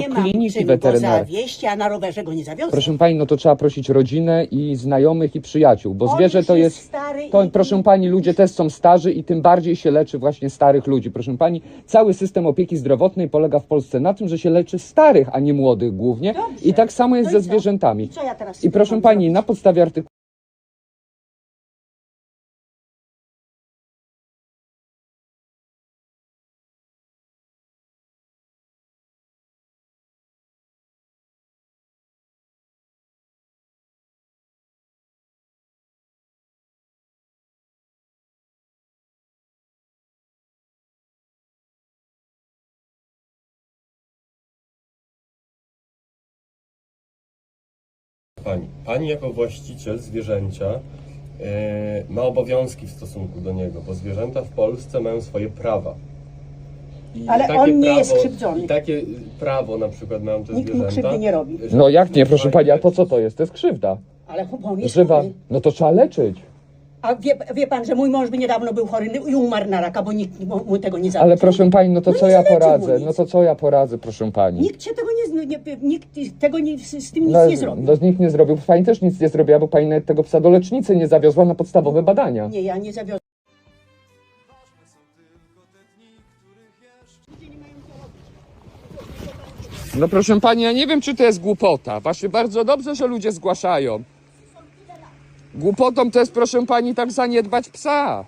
Nie mam kliniki zawieść, ja na rowerze go nie zawiozę. Proszę pani, no to trzeba prosić rodzinę i znajomych i przyjaciół, bo On zwierzę już to jest jest. stary To, i- proszę pani, ludzie też są starzy i tym bardziej się leczy właśnie starych ludzi. Proszę pani, cały system opieki zdrowotnej polega w Polsce na tym, że się leczy starych, a nie młodych głównie. Dobrze. I tak samo jest No i ze co? zwierzętami. I co ja teraz z I tym proszę mam pani, zrobić? na podstawie artykułu. Pani, pani jako właściciel zwierzęcia e, ma obowiązki w stosunku do niego, bo zwierzęta w Polsce mają swoje prawa. I Ale takie on nie jest krzywdzony. I takie prawo na przykład mają te Nikt mu zwierzęta. krzywdy nie robi. No jak nie, proszę pani, a to co to jest? To jest krzywda. Ale on jest Żywa. chory. No to trzeba leczyć. A wie, wie pan, że mój mąż by niedawno był chory i umarł na raka, bo nikt mu, mu tego nie zabił. Ale proszę pani, no to No co nie ja mu poradzę? nic. No to co ja poradzę, proszę pani? Nikt się tego nie, nie, nikt tego nie, z, z tym nic No, nie zrobił. no nikt nie zrobił. Pani też nic nie zrobiła, bo pani nawet tego psa do lecznicy nie zawiozła na podstawowe badania. Nie, ja nie zawiozłem. No proszę pani, ja nie wiem, czy to jest głupota. Właśnie bardzo dobrze, że ludzie zgłaszają. Głupotą to jest, proszę pani, tak zaniedbać psa.